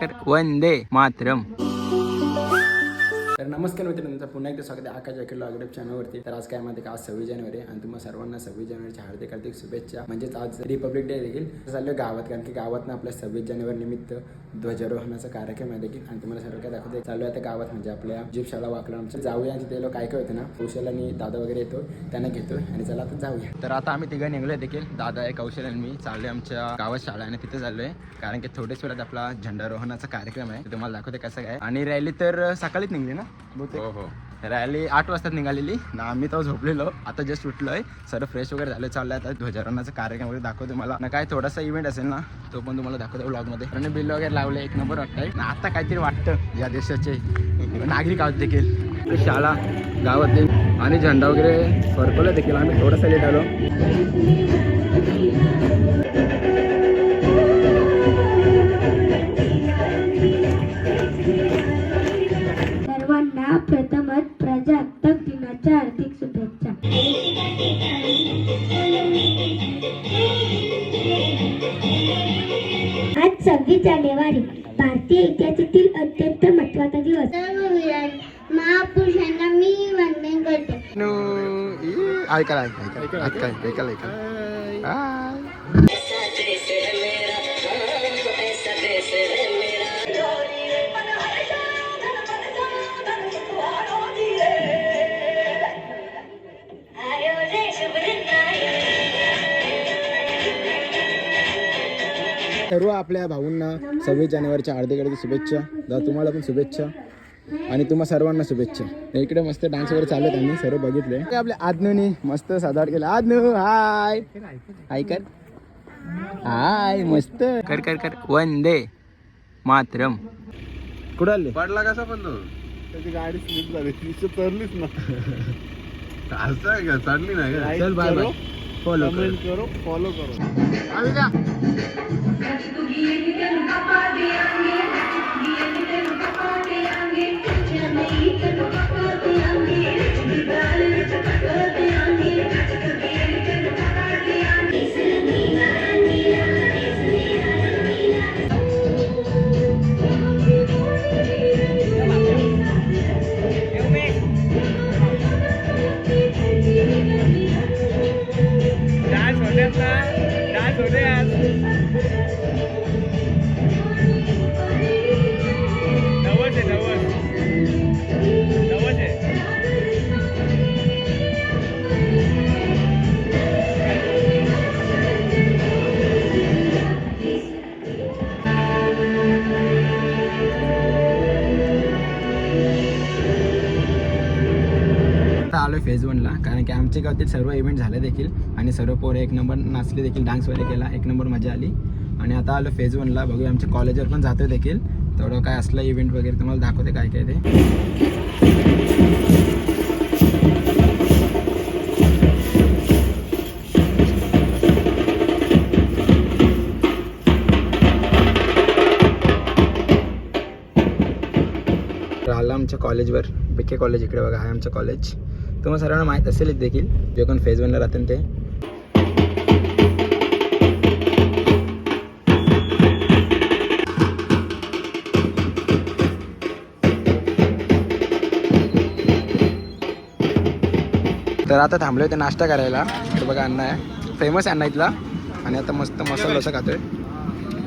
कर कर कर वंदे मातरम तर नमस्कार मित्रांनो तुमचं पुन्हा एकदा स्वागत आहे आकाश अखिल अग्रेप चॅनलवरती तर आज काय माहिती का? आज सव्वीस जानेवारी आहे आणि तुम्हाला सर्वांना सव्वीस जानेवारीच्या हार्दिक हार्दिक शुभेच्छा. म्हणजेच आज रिपब्लिक डे देखील. चाललो गावात कारण की गावात आपल्या सव्वीस जानेवारी निमित्त ध्वजारोहणाचा कार्यक्रम आहे देखील. आणि तुम्हाला सर्व काय दाखवते चालू आहे आता गावात. म्हणजे आपल्या जीपशाला वाकला आमच्या जाऊया आणि तिथे लोक काय काय होते ना कौशल आणि दादा वगैरे येतो त्यांना घेतो आणि चला आता जाऊया. तर आता आम्ही तिघं निघलोय देखील. दादा आहे कौशल आणि मी. चाललोय आमच्या गावात शाळा आणि तिथे चाललोय. कारण की थोडेच वेळात आपला झेंडारोहणाचा कार्यक्रम आहे. तुम्हाला दाखवते कसं काय. आणि रॅली तर सकाळीच निघली ना? हो हो. रॅली आठ वाजता निघालेली. ना आम्ही तर झोपलेलो. आता जस्ट उठलोय. सर फ्रेश वगैरे झालं चाललंय. आता ध्वजारोहणाचा कार्यक्रम वगैरे दाखवतो मला ना काय थोडासा इव्हेंट असेल ना तो पण तुम्हाला दाखवतो ब्लॉगमध्ये आणि बिल वगैरे लावले एक नंबर वाटतंय. ना आता काहीतरी वाटतं या देशाचे. नागरिक आहोत देखील. शाळा गावातील. आणि झेंडा वगैरे फरकवला देखील आम्ही. थोडंसं लेट आलो. सव्वीस जानेवारी भारतीय इतिहासातील अत्यंत महत्त्वाचा दिवस. सर्व महापुरुषांना मी वंदन करते. ऐका ऐका ऐका ऐका ऐका सर्व आपल्या भाऊंना सव्वीस जानेवारीच्या हार्दिक शुभेच्छा. दादा तुम्हाला पण शुभेच्छा. आणि तुम्हा सर्वांना शुभेच्छा. इकडे मस्त डान्स वगैरे चालू आहेत आम्ही सर्व बघितले. आपल्या आदनूनी मस्त सजावट केलं. आदनू हाय हाय कर. हाय मस्त. कर कर कर. वंदे मातरम. कुठं आले? पडला कसा पण तो. त्याची गाडी स्लिप झाली. ती तरलीच ना. असं आहे का? चढली नाही का? चल बाय ફોલો કરો. ફોલો કરો. આવી જા. आलो फेज वनला कारण की आमच्या गावातील सर्व इव्हेंट झाले देखील. आणि सर्व पोरं एक नंबर नाचले देखील डान्स वगैरे केला एक नंबर मजा आली. आणि आता आलो फेज वनला बघूया आमच्या कॉलेजवर पण जातो देखील. तेवढं काय असलं इव्हेंट वगैरे तुम्हाला दाखवते काय काय ते. आला आमच्या कॉलेजवर बिके कॉलेज इकडे बघा आहे आमचं कॉलेज तुम्हाला सर्वांना माहीत असेलच देखील जे कोण फेज वनला राहतात ते. तर आता थांबलो होते नाश्ता करायला. तर बघा अण्णा आहे. फेमस आहे अण्णा इथला. आणि आता मस्त मसाला डोसा खातोय.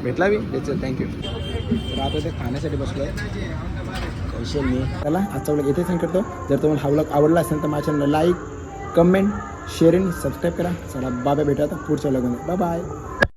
भेटला बी? त्याचं थँक्यू तर आता ते खाण्यासाठी बसलो आहे कौशल्य चला आजचा ब्लॉग इथेच सेंड करतो. जर तुम्हाला हा ब्लॉग आवडला असेल तर माझ्या चॅनलला लाईक कमेंट शेअर आणि सबस्क्राईब करा. चला बाबा भेटा आता पुढच्या ब्लॉगमध्ये बाय बाय